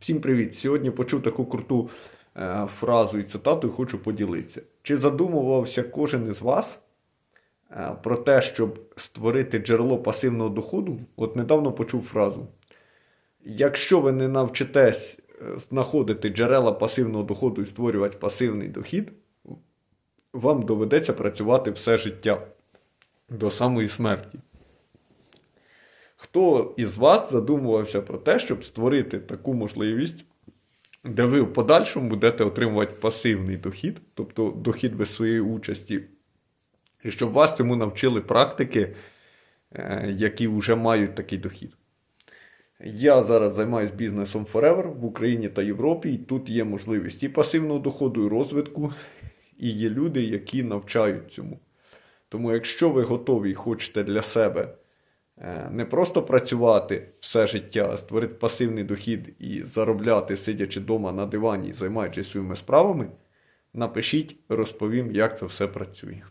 Всім привіт! Сьогодні почув таку круту е, фразу і цитату і хочу поділитися. Чи задумувався кожен із вас е, про те, щоб створити джерело пасивного доходу? От недавно почув фразу. Якщо ви не навчитесь е, знаходити джерела пасивного доходу і створювати пасивний дохід, вам доведеться працювати все життя до самої смерті. Хто із вас задумувався про те, щоб створити таку можливість, де ви в подальшому будете отримувати пасивний дохід, тобто дохід без своєї участі, і щоб вас цьому навчили практики, е, які вже мають такий дохід? Я зараз займаюся бізнесом Forever в Україні та Європі, і тут є можливість і пасивного доходу, і розвитку, і є люди, які навчають цьому. Тому, якщо ви готові і хочете для себе не просто працювати все життя, створити пасивний дохід і заробляти, сидячи вдома на дивані і займаючись своїми справами, напишіть, розповім, як це все працює.